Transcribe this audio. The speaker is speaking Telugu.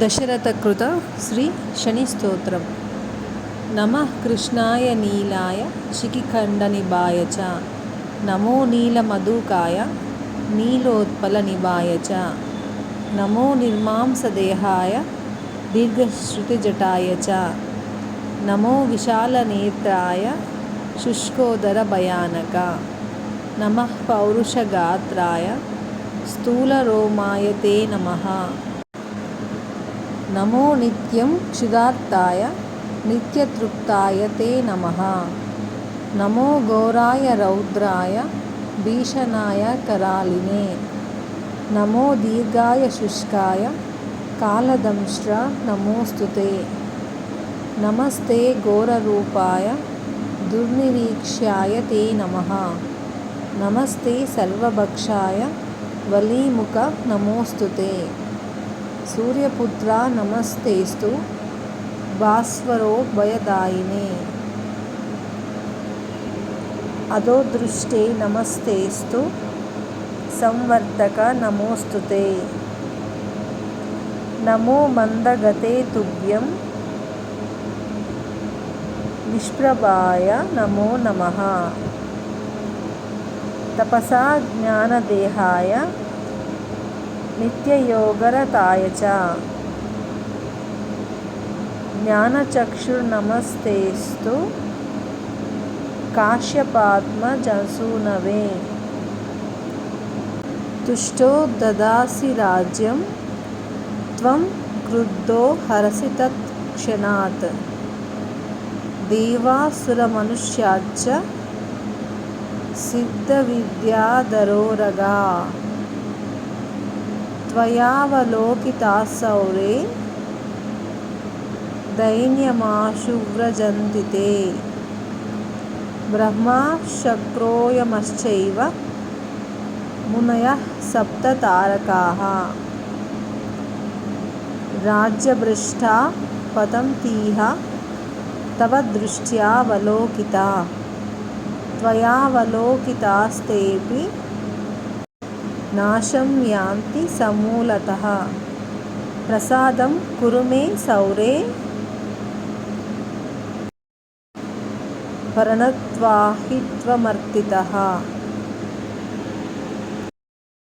దశరథకృత శ్రీ శనిస్తోత్రం. నమ కృష్ణాయ నీలాయ శిఖిఖండనిభాయ చ. నమో నీలమధుకాయ నీలోత్పలనిభాయ చ. నమో నిర్మాంసదేహాయ దీర్ఘశ్రుతిజటాయ చ. నమో విశాలనేత్రాయ శుష్కోదర భయానక నమ పౌరుషగాత్రాయ స్థూలరోమాయ తే నమః. नमो नित्यं क्षुदात्ताय नित्यतृप्ताय ते नमः। नमो घोराय रौद्राय भीषणाय करालिने। नमो दीर्घाय शुष्काय कालदंष्ट्र नमोऽस्तु ते। नमस्ते घोररूपाय दुर्निरीक्ष्याय ते नमः। नमस्ते सर्वभक्षाय वलीमुख नमोऽस्तु ते। సూర్యపుత్ర నమస్తేస్తు భాస్వరోభయదాయినే అధోదృష్టే నమస్తేస్తు సంవర్ధక నమోస్తుతే. నమో మందగతే తుభ్యం నిష్ప్రభాయ నమో నమ. తపసా జ్ఞానదేహాయ నిత్యయోగరతాయ చ జ్ఞానచక్షుర్నమస్తేస్తు కాశ్యపాత్మజసూనవే తుష్టో దదాసి రాజ్యం త్వం క్రుద్ధో హరసి తత్ క్షణాత్ దేవాసురమనుష్యాచ్చ సిద్ధవిద్యాధరోరగా त्वयावलोकितासौरे दैन्यमाशुव्रजन्ति ते ब्रह्मा शक्रोयमश्चैव मुनयः सप्ततारकाः राज्यभ्रष्टा पतन्तीह तव दृष्ट्यावलोकिता त्वयावलोकितास्तेऽपि नाशं यान्ति समूलतः। प्रसादं कुरु मे सौरे। प्रणत्वाहित्वमर्तितः